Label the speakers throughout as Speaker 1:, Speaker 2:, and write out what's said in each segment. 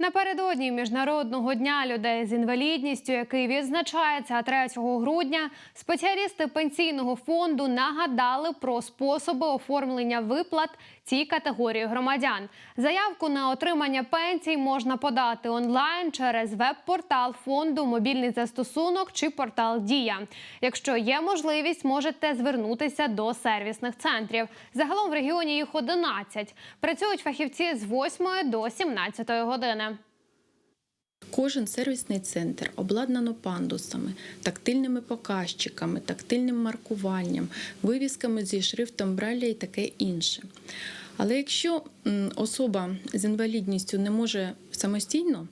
Speaker 1: Напередодні міжнародного дня людей з інвалідністю, який відзначається 3 грудня, спеціалісти пенсійного фонду нагадали про способи оформлення виплат цій категорії громадян. Заявку на отримання пенсій можна подати онлайн через веб-портал фонду, мобільний застосунок чи портал Дія. Якщо є можливість, можете звернутися до сервісних центрів. Загалом в регіоні їх 11. Працюють фахівці з 8 до 17 години.
Speaker 2: Кожен сервісний центр обладнано пандусами, тактильними показчиками, тактильним маркуванням, вивісками зі шрифтом Брайля і таке інше. Але якщо особа з інвалідністю не може самостійно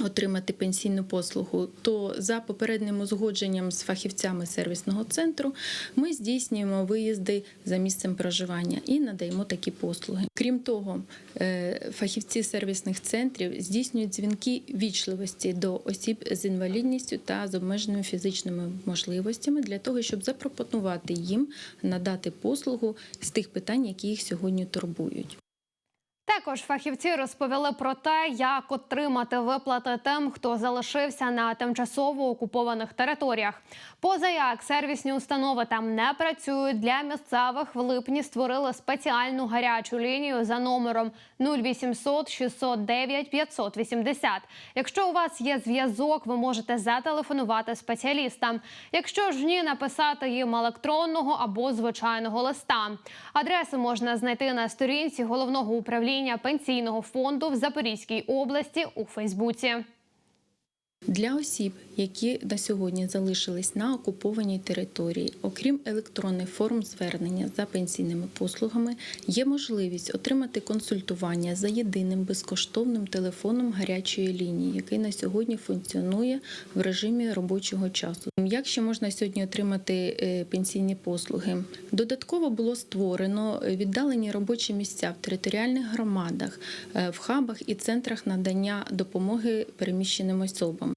Speaker 2: отримати пенсійну послугу, то за попереднім узгодженням з фахівцями сервісного центру ми здійснюємо виїзди за місцем проживання і надаємо такі послуги. Крім того, е, фахівці сервісних центрів здійснюють дзвінки вічливості до осіб з інвалідністю та з обмеженими фізичними можливостями для того, щоб запропонувати їм надати послугу з тих питань, які їх сьогодні турбують.
Speaker 1: Також фахівці розповіли про те, як отримати виплати тим, хто залишився на тимчасово окупованих територіях. Поза як сервісні установи там не працюють для місцевих в липні створили спеціальну гарячу лінію за номером 0800 609 580. Якщо у вас є зв'язок, ви можете зателефонувати спеціалістам. Якщо ж ні, написати їм електронного або звичайного листа. Адреси можна знайти на сторінці головного управління пенсійного фонду в Запорізькій області у Фейсбуці.
Speaker 2: Для осіб, які на сьогодні залишились на окупованій території, окрім електронних форм звернення за пенсійними послугами, є можливість отримати консультування за єдиним безкоштовним телефоном гарячої лінії, який на сьогодні функціонує в режимі робочого часу. Як ще можна сьогодні отримати е, пенсійні послуги? Додатково було створено віддалені робочі місця в територіальних громадах, е, в хабах і центрах надання допомоги переміщеним особам.